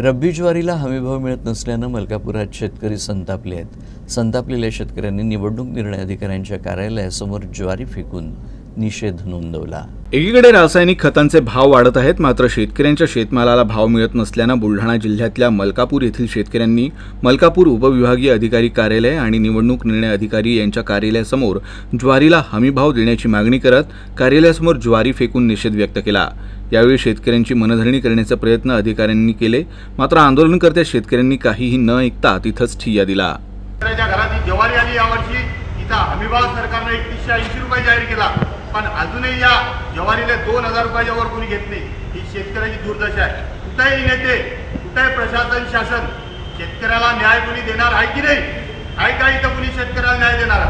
रब्बी ज्वारीला हमीभाव मिळत नसल्यानं मलकापुरात शेतकरी संतापले आहेत. संतापलेल्या शेतकऱ्यांनी निवडणूक निर्णय अधिकाऱ्यांच्या कार्यालयासमोर ज्वारी फेकून निषेध नोंदवला. एकीकडे रासायनिक खतांचे भाव वाढत आहेत मात्र शेतकऱ्यांच्या शेतमालाला भाव मिळत नसल्यानं बुलढाणा जिल्ह्यातल्या मलकापूर येथील शेतकऱ्यांनी मलकापूर उपविभागीय अधिकारी कार्यालय आणि निवडणूक निर्णय अधिकारी यांच्या कार्यालयासमोर ज्वारीला हमीभाव देण्याची मागणी करत कार्यालयासमोर ज्वारी फेकून निषेध व्यक्त केला. यावेळी शेतकऱ्यांची मनधरणी करण्याचा प्रयत्न अधिकाऱ्यांनी केले. मात्र आंदोलनकर्त्या शेतकऱ्यांनी काहीही न ऐकता तिथंच ठिय्या दिला. शेतकऱ्याच्या घरात ज्वारी आली यावर्षी तिचा हमीभाव सरकारनं एकतीसशे ऐंशी रुपये जाहीर केला. पण अजूनही या ज्वारीला दोन हजार रुपयाच्या वर कोणी घेत नाही. ही शेतकऱ्याची दुर्दशा आहे. कुठेही नेते कुठेही प्रशासन शासन शेतकऱ्याला न्याय कोणी देणार आहे की नाही आहे का इथं कोणी शेतकऱ्याला न्याय देणार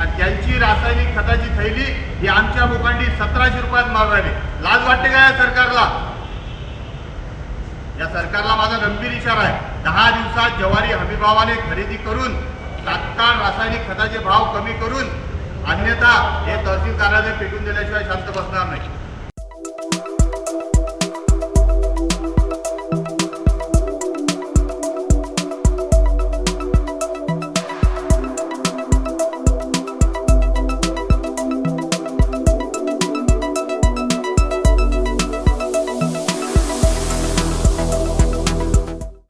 आणि त्यांची रासायनिक खताची थैली ही आमच्या मुखांडी सतराशे रुपयात मागवली लाज वाटते का या सरकारला? या सरकारला माझा गंभीर इशारा आहे. दहा दिवसात ज्वारी हमीभावाने खरेदी करून तात्काळ रासायनिक खताचे भाव कमी करून अन्यथा हे तहसील कार्यालय पेटून दिल्याशिवाय शांत बसणार नाही.